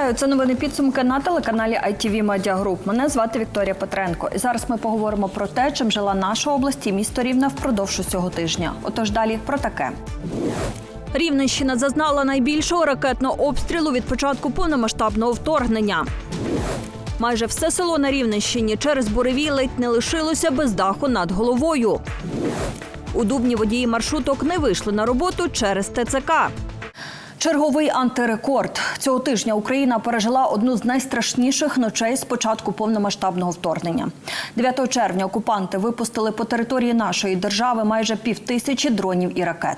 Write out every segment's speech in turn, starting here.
Вітаю, це новини підсумки на телеканалі ITV Media Group. Мене звати Вікторія Петренко. І зараз ми поговоримо про те, чим жила наша область і місто Рівне впродовж усього тижня. Отож далі про таке. Рівненщина зазнала найбільшого ракетного обстрілу від початку повномасштабного вторгнення. Майже все село на Рівненщині через буревій ледь не лишилося без даху над головою. У Дубні водії маршруток не вийшли на роботу через ТЦК. Черговий антирекорд цього тижня Україна пережила одну з найстрашніших ночей з початку повномасштабного вторгнення. 9 червня окупанти випустили по території нашої держави майже півтисячі дронів і ракет.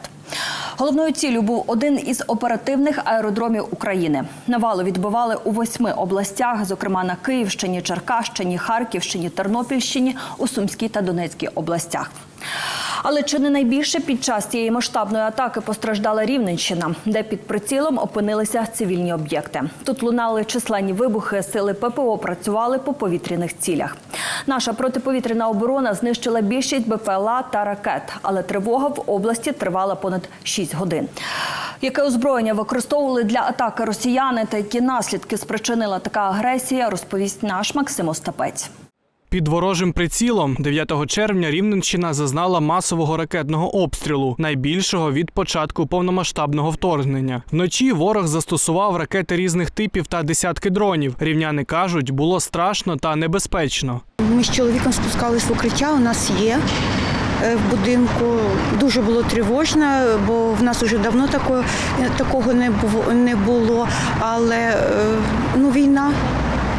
Головною ціллю був один із оперативних аеродромів України. Навалу відбивали у восьми областях, зокрема на Київщині, Черкащині, Харківщині, Тернопільщині, у Сумській та Донецькій областях. Але чи не найбільше під час цієї масштабної атаки постраждала Рівненщина, де під прицілом опинилися цивільні об'єкти. Тут лунали численні вибухи, сили ППО працювали по повітряних цілях. Наша протиповітряна оборона знищила більшість БПЛА та ракет, але тривога в області тривала понад 6 годин. Яке озброєння використовували для атаки росіяни та які наслідки спричинила така агресія, розповість наш Максим Остапець. Під ворожим прицілом 9 червня Рівненщина зазнала масового ракетного обстрілу, найбільшого від початку повномасштабного вторгнення. Вночі ворог застосував ракети різних типів та десятки дронів. Рівняни кажуть, було страшно та небезпечно. Ми з чоловіком спускались в укриття. У нас є е, в будинку. Дуже було тривожно, бо в нас вже давно такого, такого не було. Але е, ну, війна.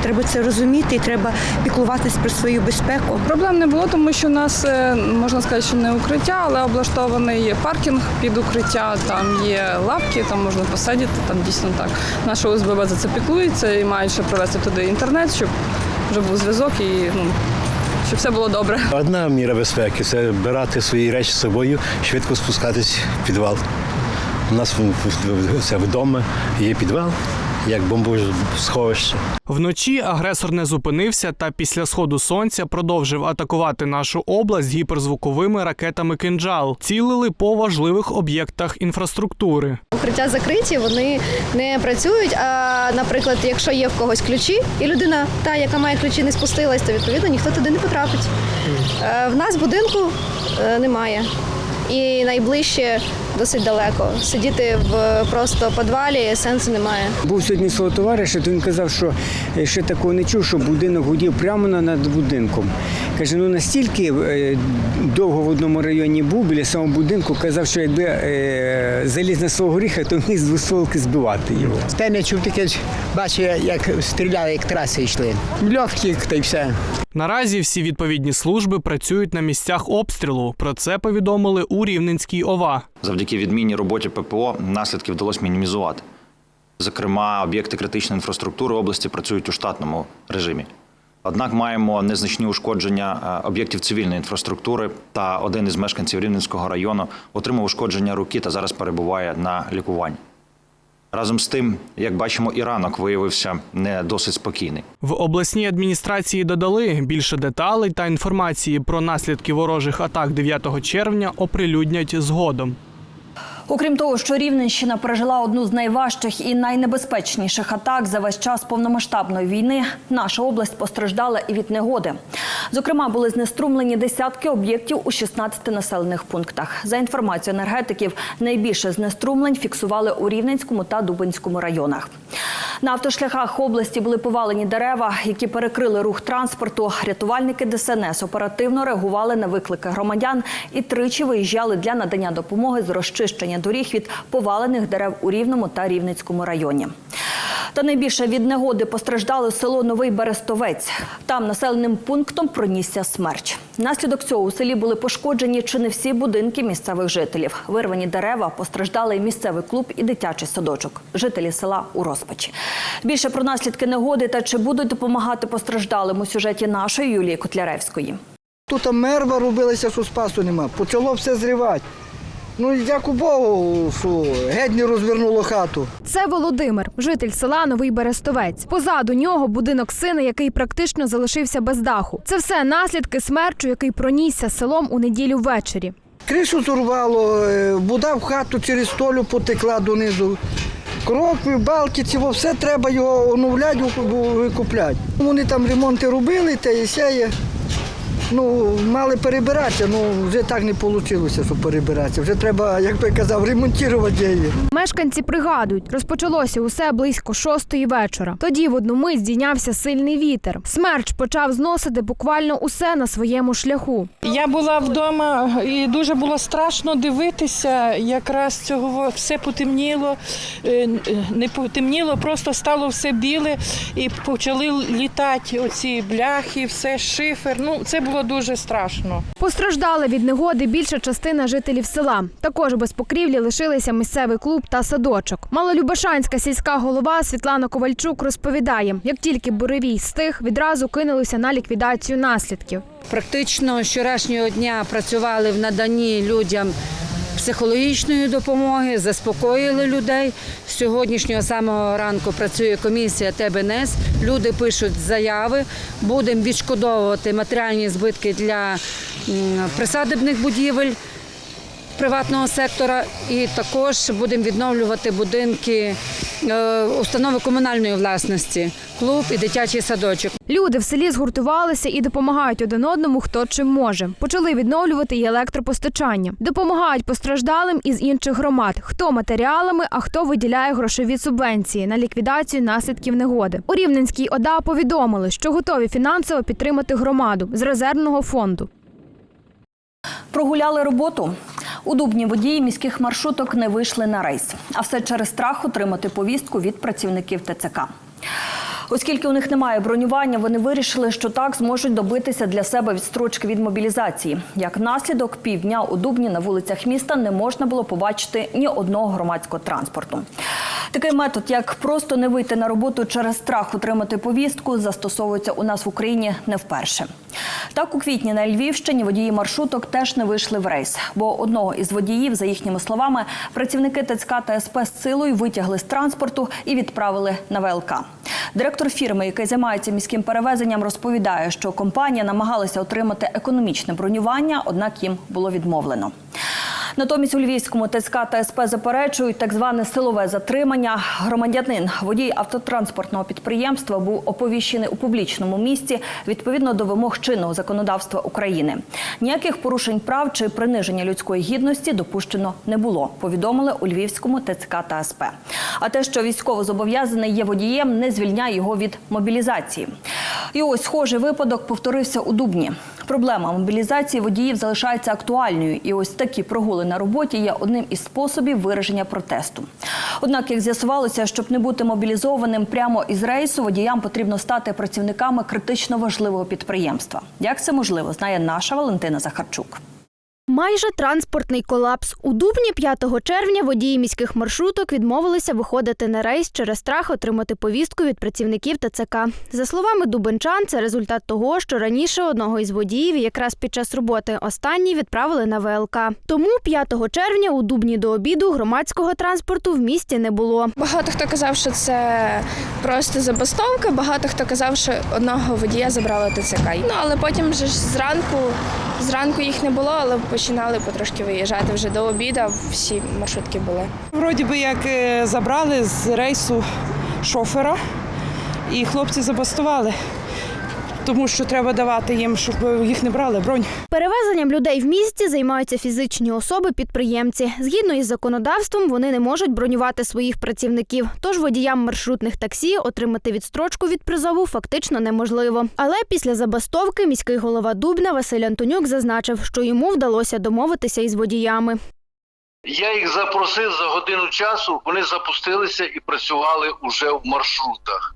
Треба це розуміти і треба піклуватись про свою безпеку. Проблем не було, тому що у нас е, можна сказати, що не укриття, але облаштований паркінг під укриття. Там є лавки, там можна посидіти. Там дійсно так. Наша ОСББ за це піклується і мають ще провести туди інтернет, щоб вже був зв'язок і ну щоб все було добре. Одна міра безпеки це брати свої речі з собою, швидко спускатись в підвал. У нас це вдома є підвал, як бомбосховище. Вночі агресор не зупинився та після сходу сонця продовжив атакувати нашу область гіперзвуковими ракетами кинджал. Цілили по важливих об'єктах інфраструктури. Укриття закриті, вони не працюють. А, наприклад, якщо є в когось ключі, і людина, та, яка має ключі, не спустилась, то відповідно ніхто туди не потрапить. Е, В нас будинку е, немає. І найближче досить далеко. Сидіти в просто підвалі сенсу немає. Був сьогодні свого товариша, то він казав, що е, ще такого не чув, що будинок гудів прямо на- над будинком. Каже, ну настільки е, довго в одному районі був біля самого будинку, казав, що якби е, заліз на свого гріха, то міг з двостволки збивати його. Та не чув таке, бачив, як стріляли, як траси йшли. Легкі та й все. Наразі всі відповідні служби працюють на місцях обстрілу. Про це повідомили у Рівненській ОВА. Завдяки відмінній роботі ППО наслідки вдалося мінімізувати. Зокрема, об'єкти критичної інфраструктури області працюють у штатному режимі. Однак маємо незначні ушкодження е, об'єктів цивільної інфраструктури, та один із мешканців Рівненського району отримав ушкодження руки та зараз перебуває на лікуванні. Разом з тим, як бачимо, і ранок виявився не досить спокійний. В обласній адміністрації додали більше деталей та інформації про наслідки ворожих атак 9 червня оприлюднять згодом. Окрім того, що Рівненщина пережила одну з найважчих і найнебезпечніших атак за весь час повномасштабної війни, наша область постраждала і від негоди. Зокрема, були знеструмлені десятки об'єктів у 16 населених пунктах. За інформацією енергетиків, найбільше знеструмлень фіксували у Рівненському та Дубинському районах. На автошляхах області були повалені дерева, які перекрили рух транспорту. Рятувальники ДСНС оперативно реагували на виклики громадян і тричі виїжджали для надання допомоги з розчищення доріг від повалених дерев у Рівному та Рівненському районі. Та найбільше від негоди постраждало село Новий Берестовець. Там населеним пунктом пронісся смерч. Внаслідок цього у селі були пошкоджені чи не всі будинки місцевих жителів. Вирвані дерева постраждали і місцевий клуб і дитячий садочок. Жителі села у розпачі. Більше про наслідки негоди та чи будуть допомагати постраждалим у сюжеті нашої Юлії Котляревської. Тут мерва робилася, що спасу нема. Почало все зривати. Ну, як у Богу, що геть не розвернуло хату. Це Володимир, житель села Новий Берестовець. Позаду нього будинок сина, який практично залишився без даху. Це все наслідки смерчу, який пронісся селом у неділю ввечері. Кришу зурвало, е, вода в хату через столю потекла донизу. крокви, балки, цього все треба його оновляти, викупляти. Вони там ремонти робили, те і сяє. Ну, мали перебиратися, ну вже так не вийшло, щоб перебиратися. Вже треба, як той казав, ремонтувати її. Мешканці пригадують, розпочалося усе близько шостої вечора. Тоді в одну мить здійнявся сильний вітер. Смерч почав зносити буквально усе на своєму шляху. Я була вдома і дуже було страшно дивитися. Якраз цього все потемніло, Е, не потемніло, просто стало все біле і почали літати оці бляхи, все шифер. Ну це було дуже страшно. Постраждала від негоди більша частина жителів села. Також без покрівлі лишилися місцевий клуб та садочок. Малолюбашанська сільська голова Світлана Ковальчук розповідає, як тільки буревій стих, відразу кинулися на ліквідацію наслідків. Практично вчорашнього дня працювали в наданні людям психологічної допомоги, заспокоїли людей. Сьогоднішнього самого ранку працює комісія ТБНС. Люди пишуть заяви. Будемо відшкодовувати матеріальні збитки для присадибних будівель приватного сектора, і також будемо відновлювати будинки установи комунальної власності, клуб і дитячий садочок. Люди в селі згуртувалися і допомагають один одному, хто чим може. Почали відновлювати і електропостачання. Допомагають постраждалим із інших громад, хто матеріалами, а хто виділяє грошові субвенції на ліквідацію наслідків негоди. У Рівненській ОДА повідомили, що готові фінансово підтримати громаду з резервного фонду. Прогуляли роботу. У Дубні водії міських маршруток не вийшли на рейс, а все через страх отримати повістку від працівників ТЦК. Оскільки у них немає бронювання, вони вирішили, що так зможуть добитися для себе відстрочки від мобілізації. Як наслідок, півдня у Дубні на вулицях міста не можна було побачити ні одного громадського транспорту. Такий метод, як просто не вийти на роботу через страх отримати повістку, застосовується у нас в Україні не вперше. Так, у квітні на Львівщині водії маршруток теж не вийшли в рейс, бо одного із водіїв, за їхніми словами, працівники ТЦК та СП з силою витягли з транспорту і відправили на ВЛК. Директор фірми, який займається міським перевезенням, розповідає, що компанія намагалася отримати економічне бронювання, однак їм було відмовлено. Натомість у Львівському ТСК та СП заперечують так зване силове затримання. Громадянин, водій автотранспортного підприємства, був оповіщений у публічному місці відповідно до вимог чинного законодавства України. Ніяких порушень прав чи приниження людської гідності допущено не було. Повідомили у Львівському ТЦК та СП. А те, що військовозобов'язаний є водієм, не звільняє його від мобілізації. І ось схожий випадок повторився у Дубні. Проблема мобілізації водіїв залишається актуальною, і ось такі прогули на роботі є одним із способів вираження протесту. Однак, як з'ясувалося, щоб не бути мобілізованим прямо із рейсу, водіям потрібно стати працівниками критично важливого підприємства. Як це можливо, знає наша Валентина Захарчук. Майже транспортний колапс. У Дубні 5 червня водії міських маршруток відмовилися виходити на рейс через страх отримати повістку від працівників ТЦК. За словами дубенчан, це результат того, що раніше одного із водіїв, якраз під час роботи останній відправили на ВЛК. Тому 5 червня у Дубні до обіду громадського транспорту в місті не було. Багато хто казав, що це просто забастовка. Багато хто казав, що одного водія забрали ТЦК. Ну але потім вже зранку, зранку їх не було, але починали потрошки виїжджати вже до обіду. Всі маршрутки були. Вроді би як е, забрали з рейсу шофера, і хлопці забастували, тому що треба давати їм, щоб їх не брали бронь. Перевезенням людей в місті займаються фізичні особи-підприємці. Згідно із законодавством, вони не можуть бронювати своїх працівників. Тож водіям маршрутних таксі отримати відстрочку від призову фактично неможливо. Але після забастовки міський голова Дубна Василь Антонюк зазначив, що йому вдалося домовитися із водіями. Я їх запросив за годину часу, вони запустилися і працювали уже в маршрутах.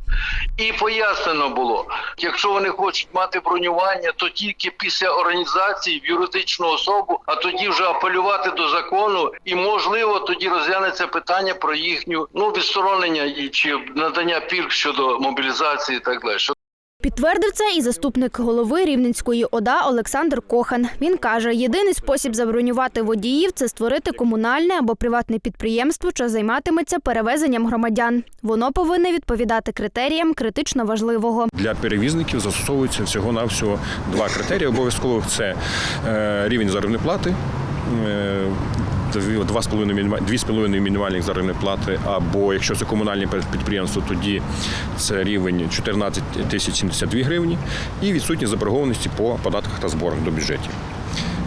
І пояснено було, якщо вони хочуть мати бронювання, то тільки після організації в юридичну особу, а тоді вже апелювати до закону, і можливо тоді розглянеться питання про їхню ну відсторонення чи надання пільг щодо мобілізації і так далі. Підтвердив це і заступник голови Рівненської ОДА Олександр Кохан. Він каже, єдиний спосіб забронювати водіїв це створити комунальне або приватне підприємство, що займатиметься перевезенням громадян. Воно повинне відповідати критеріям критично важливого. Для перевізників застосовується всього навсього два критерії обов'язкових: це е, рівень заробітної плати. Е, дві- два з половиною мініма- дві з половиною мінімальних заробітної плати, або якщо це комунальне підприємство, тоді це рівень 14 тисяч 72 гривні і відсутність заборгованості по податках та зборах до бюджетів.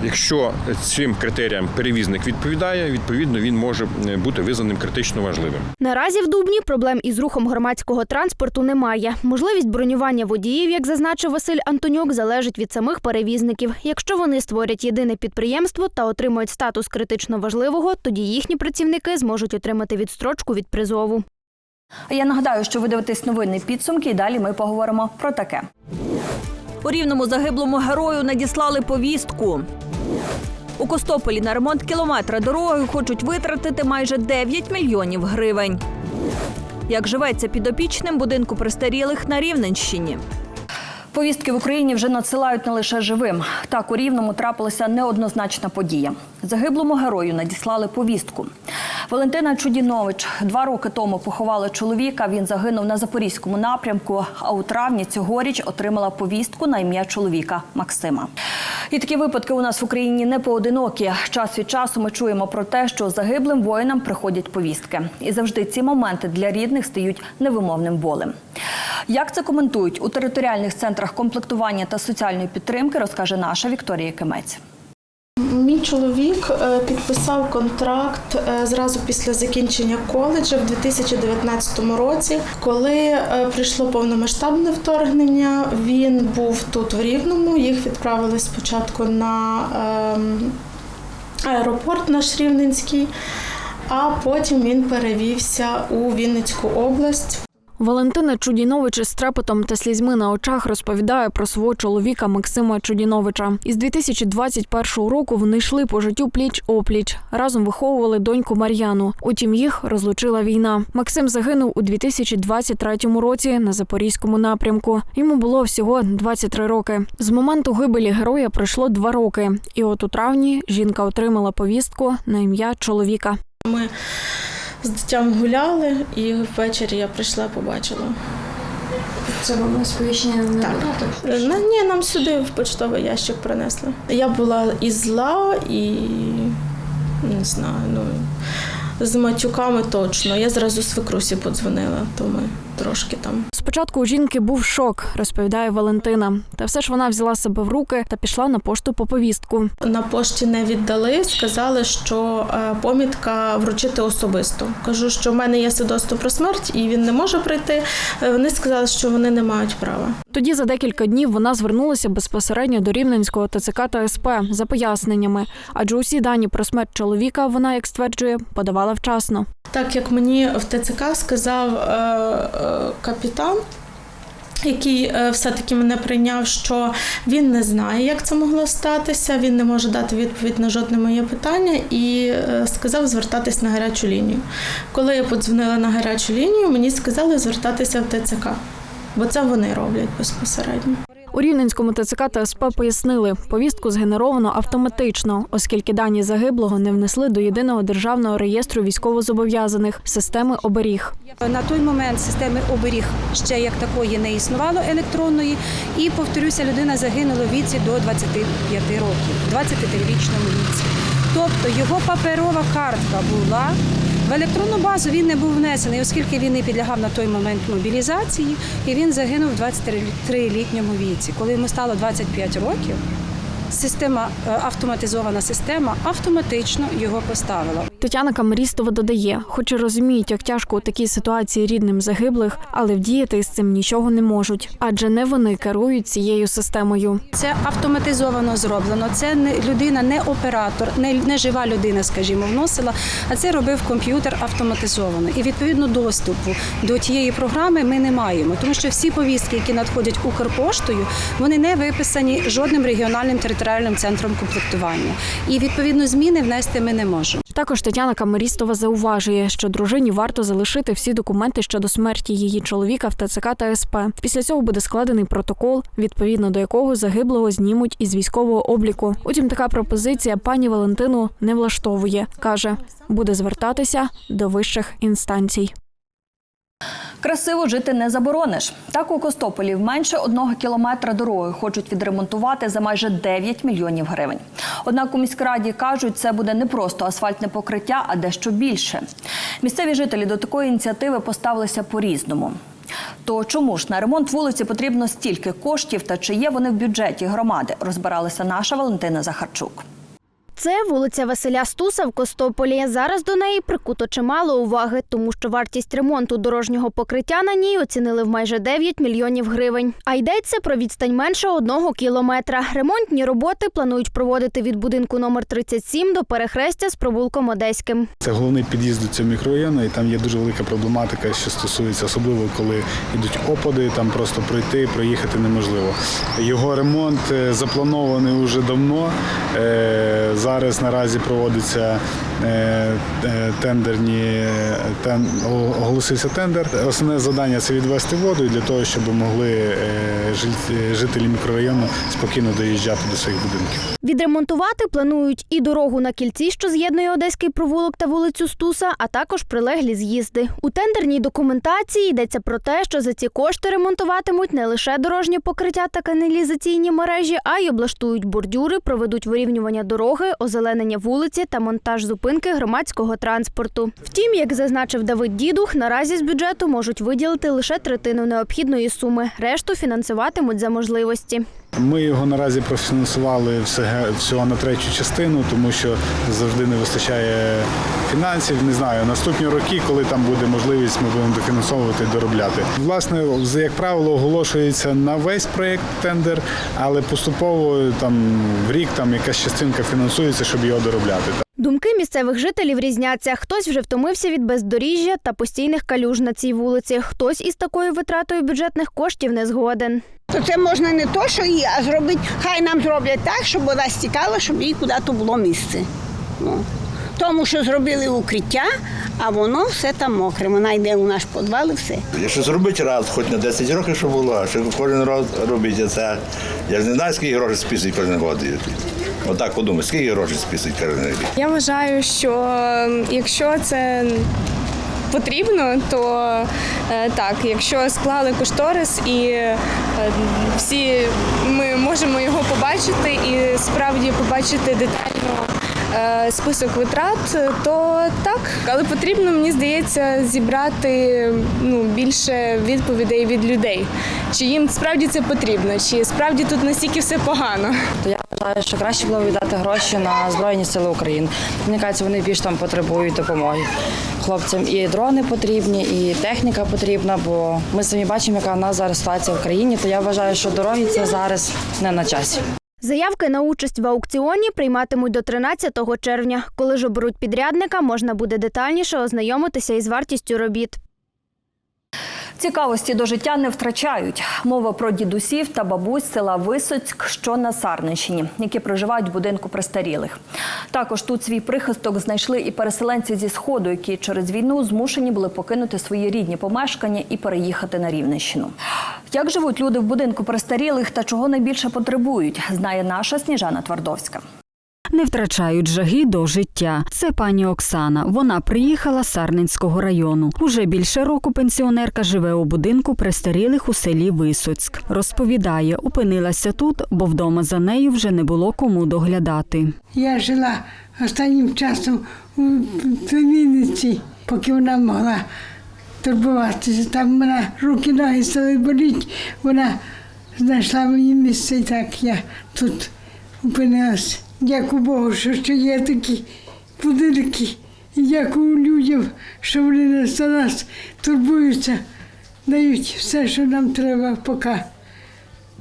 Якщо цим критеріям перевізник відповідає, відповідно він може е, бути визнаним критично важливим. Наразі в Дубні проблем із рухом громадського транспорту немає. Можливість бронювання водіїв, як зазначив Василь Антонюк, залежить від самих перевізників. Якщо вони створять єдине підприємство та отримують статус критично важливого, тоді їхні працівники зможуть отримати відстрочку від призову. А Я нагадаю, що ви дивитесь новини підсумки, і далі ми поговоримо про таке. У рівному загиблому герою надіслали повістку. У Костополі на ремонт кілометра дороги хочуть витратити майже 9 мільйонів гривень. Як живеться підопічним будинку престарілих на Рівненщині? Повістки в Україні вже надсилають не лише живим. Так у Рівному трапилася неоднозначна подія. Загиблому герою надіслали повістку. Валентина Чудінович два роки тому поховали чоловіка. Він загинув на запорізькому напрямку. А у травні цьогоріч отримала повістку на ім'я чоловіка Максима. І такі випадки у нас в Україні не поодинокі. Час від часу ми чуємо про те, що загиблим воїнам приходять повістки, і завжди ці моменти для рідних стають невимовним болем. Як це коментують у територіальних центрах комплектування та соціальної підтримки, розкаже наша Вікторія Кимець. Чоловік е, підписав контракт е, зразу після закінчення коледжу в 2019 році. Коли е, прийшло повномасштабне вторгнення, він був тут в Рівному. Їх відправили спочатку на ем, аеропорт наш Рівненський, а потім він перевівся у Вінницьку область. Валентина Чудінович із трепетом та слізьми на очах розповідає про свого чоловіка Максима Чудіновича. Із 2021 року вони йшли по життю пліч опліч. Разом виховували доньку Мар'яну. Утім, їх розлучила війна. Максим загинув у 2023 році на запорізькому напрямку. Йому було всього 23 роки. З моменту гибелі героя пройшло два роки. І от у травні жінка отримала повістку на ім'я чоловіка. Ми з дитям гуляли, і ввечері я прийшла, побачила. Це вам сповіщення Так. На, ні, нам сюди в почтовий ящик принесли. Я була і зла, і не знаю, ну з матюками точно. Я зразу свекрусі подзвонила, то ми трошки там. Спочатку у жінки був шок, розповідає Валентина. Та все ж вона взяла себе в руки та пішла на пошту по повістку. На пошті не віддали, сказали, що е, помітка вручити особисто. Кажу, що в мене є свідоцтво про смерть, і він не може прийти. Е, Вони сказали, що вони не мають права. Тоді за декілька днів вона звернулася безпосередньо до рівненського ТЦК та СП за поясненнями, адже усі дані про смерть чоловіка вона, як стверджує, подавала вчасно. Так як мені в ТЦК сказав е, який е, все-таки мене прийняв, що він не знає, як це могло статися, він не може дати відповідь на жодне моє питання і е, сказав звертатись на гарячу лінію. Коли я подзвонила на гарячу лінію, мені сказали звертатися в ТЦК, бо це вони роблять безпосередньо. У Рівненському ТЦК та СП пояснили, повістку згенеровано автоматично, оскільки дані загиблого не внесли до єдиного державного реєстру військовозобов'язаних системи оберіг. На той момент системи оберіг ще як такої не існувало електронної, і повторюся, людина загинула в віці до 25 років, 25-річному віці. Тобто його паперова картка була. В електронну базу він не був внесений, оскільки він не підлягав на той момент мобілізації, і він загинув в 23-літньому віці. Коли йому стало 25 років, система е, автоматизована система автоматично його поставила. Тетяна Камерістова додає, хоч і розуміють, як тяжко у такій ситуації рідним загиблих, але вдіяти з цим нічого не можуть, адже не вони керують цією системою. Це автоматизовано зроблено. Це не людина, не оператор, не, не жива людина, скажімо, вносила, а це робив комп'ютер автоматизовано. І відповідно доступу до тієї програми ми не маємо, тому що всі повістки, які надходять Укрпоштою, вони не виписані жодним регіональним територіальним центром комплектування. І відповідно зміни внести ми не можемо. Також Тетяна Камерістова зауважує, що дружині варто залишити всі документи щодо смерті її чоловіка в ТЦК та СП. Після цього буде складений протокол, відповідно до якого загиблого знімуть із військового обліку. Утім, така пропозиція пані Валентину не влаштовує. каже, буде звертатися до вищих інстанцій. Красиво жити не заборониш. Так у Костополі менше одного кілометра дороги хочуть відремонтувати за майже 9 мільйонів гривень. Однак у міськраді кажуть, це буде не просто асфальтне покриття, а дещо більше. Місцеві жителі до такої ініціативи поставилися по-різному. То чому ж на ремонт вулиці потрібно стільки коштів та чи є вони в бюджеті громади? Розбиралася наша Валентина Захарчук. Це вулиця Василя Стуса в Костополі. Зараз до неї прикуто чимало уваги, тому що вартість ремонту дорожнього покриття на ній оцінили в майже 9 мільйонів гривень. А йдеться про відстань менше одного кілометра. Ремонтні роботи планують проводити від будинку номер 37 до перехрестя з провулком Одеським. Це головний під'їзд до цього мікрорайону, і там є дуже велика проблематика, що стосується особливо, коли йдуть опади, там просто пройти, проїхати неможливо. Його ремонт е, запланований вже давно. Зараз наразі проводиться е, е, тендерні тен, оголосився тендер. Основне завдання це відвести воду для того, щоб могли е, жит- жителі мікрорайону спокійно доїжджати до своїх будинків. Відремонтувати планують і дорогу на кільці, що з'єднує Одеський провулок та вулицю Стуса, а також прилеглі з'їзди. У тендерній документації йдеться про те, що за ці кошти ремонтуватимуть не лише дорожнє покриття та каналізаційні мережі, а й облаштують бордюри, проведуть вирівнювання дороги, озеленення вулиці та монтаж зупинки громадського транспорту. Втім, як зазначив Давид Дідух, наразі з бюджету можуть виділити лише третину необхідної суми. Решту фінансуватимуть за можливості. Ми його наразі профінансували всього на третю частину, тому що завжди не вистачає фінансів. Не знаю, наступні роки, коли там буде можливість, ми будемо дофінансовувати і доробляти. Власне, як правило, оголошується на весь проєкт тендер, але поступово там в рік там якась частинка фінансується, щоб його доробляти. Думки місцевих жителів різняться. Хтось вже втомився від бездоріжжя та постійних калюж на цій вулиці. Хтось із такою витратою бюджетних коштів не згоден. То це можна не то, що її, а зробити, хай нам зроблять так, щоб вода стікала, щоб їй куди-то було місце. Ну. Тому що зробили укриття, а воно все там мокре. Вона йде у наш підвал і все. Якщо зробити раз, хоч на 10 років, щоб було, а що кожен раз робити це. Я ж не знаю, скільки грошей списують кожен год. Отак подумай, скільки грошей списують кожен. Я вважаю, що якщо це потрібно, то е, так, якщо склали кошторис і е, всі ми можемо його побачити і справді побачити детально. е, Список витрат, то так, але потрібно, мені здається, зібрати ну, більше відповідей від людей. Чи їм справді це потрібно, чи справді тут настільки все погано. То я вважаю, що краще було віддати гроші на Збройні Сили України. Мені кажеться, вони більш там потребують допомоги. Хлопцям і дрони потрібні, і техніка потрібна, бо ми самі бачимо, яка в нас зараз ситуація в країні. То я вважаю, що дороги це зараз не на часі. Заявки на участь в аукціоні прийматимуть до 13 червня. Коли ж оберуть підрядника, можна буде детальніше ознайомитися із вартістю робіт. Цікавості до життя не втрачають. Мова про дідусів та бабусь села Висоцьк, що на Сарненщині, які проживають в будинку престарілих. Також тут свій прихисток знайшли і переселенці зі сходу, які через війну змушені були покинути свої рідні помешкання і переїхати на Рівненщину. Як живуть люди в будинку престарілих та чого найбільше потребують, знає наша Сніжана Твардовська. Не втрачають жаги до життя. Це пані Оксана. Вона приїхала з Сарненського району. Уже більше року пенсіонерка живе у будинку престарілих у селі Висоцьк. Розповідає, опинилася тут, бо вдома за нею вже не було кому доглядати. Я жила останнім часом у Вінниці, поки вона могла турбуватися. Там мене руки ноги стали боліти, вона знайшла мені місце і так я тут опинилась. Дякую Богу, що ще є такі будинки. І дякую людям, що вони за нас турбуються, дають все, що нам треба, поки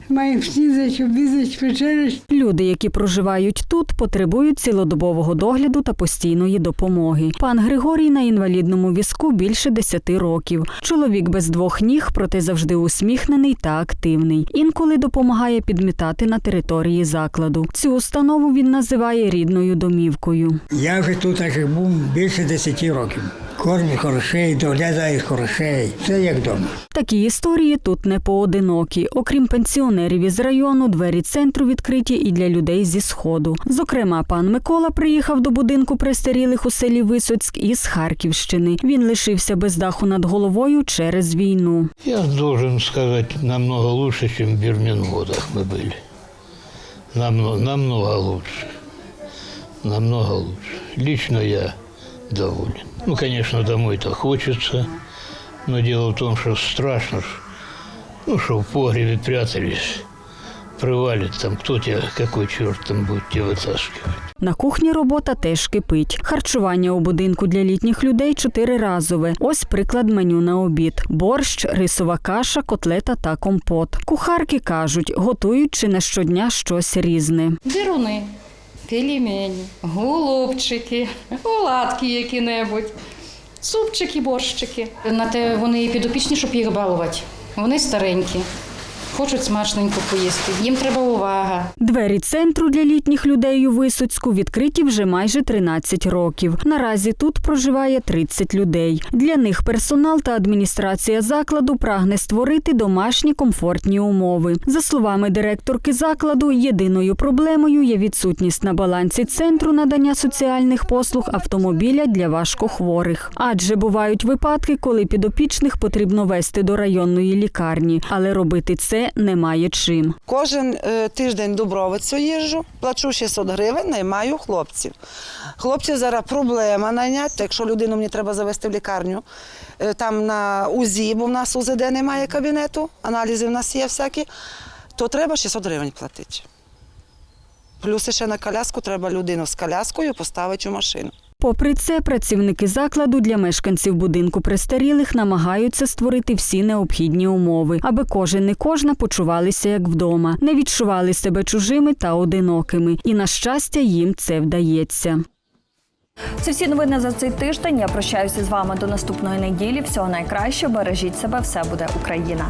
маємо снідати, обідати, вечеряти. Люди, які проживають тут, потребують цілодобового догляду та постійної допомоги. Пан Григорій на інвалідному візку більше 10 років. Чоловік без двох ніг, проте завжди усміхнений та активний. Інколи допомагає підмітати на території закладу. Цю установу він називає рідною домівкою. Я вже тут так як був більше 10 років. Кормить хороший, доглядає хороший. Все як вдома. Такі історії тут не поодинокі. Окрім пенсіонерів із району, двері центру відкриті і для людей зі сходу. Зокрема, пан Микола приїхав до будинку престарілих у селі Висоцьк із Харківщини. Він лишився без даху над головою через війну. Я должен сказать, намного лучше, чем в Бермингодах мы были. Намного, намного лучше. Намного лучше. Лично я доволен. Ну, конечно, домой-то хочется, но дело в том, что страшно, ж, ну, что в погребе прятались, привалит там, кто тебя, какой черт там будет тебя вытаскивать. На кухні робота теж кипить. Харчування у будинку для літніх людей чотириразове. Ось приклад меню на обід: борщ, рисова каша, котлета та компот. Кухарки кажуть, готують чи не щодня щось різне. Дируни, пельмені, голубчики, оладки які-небудь, супчики, борщики. На те вони і підопічні, щоб їх балувати. Вони старенькі, хочуть смачненько поїсти. Їм треба увага. Двері центру для літніх людей у Висоцьку відкриті вже майже 13 років. Наразі тут проживає 30 людей. Для них персонал та адміністрація закладу прагне створити домашні комфортні умови. За словами директорки закладу, єдиною проблемою є відсутність на балансі центру надання соціальних послуг автомобіля для важкохворих. Адже бувають випадки, коли підопічних потрібно вести до районної лікарні, але робити це немає чим. Кожен е, тиждень Дубровицю їжджу, плачу 600 гривень, наймаю хлопців. Хлопців зараз проблема найняти, якщо людину мені треба завести в лікарню, е, там на УЗІ, бо в нас УЗД немає кабінету, аналізи в нас є всякі, то треба 600 гривень платити. Плюс ще на коляску треба людину з коляскою поставити у машину. Попри це, працівники закладу для мешканців будинку престарілих намагаються створити всі необхідні умови, аби кожен і кожна почувалися як вдома, не відчували себе чужими та одинокими. І на щастя, їм це вдається. Це всі новини за цей тиждень. Я прощаюся з вами до наступної неділі. Всього найкращого. Бережіть себе, все буде Україна.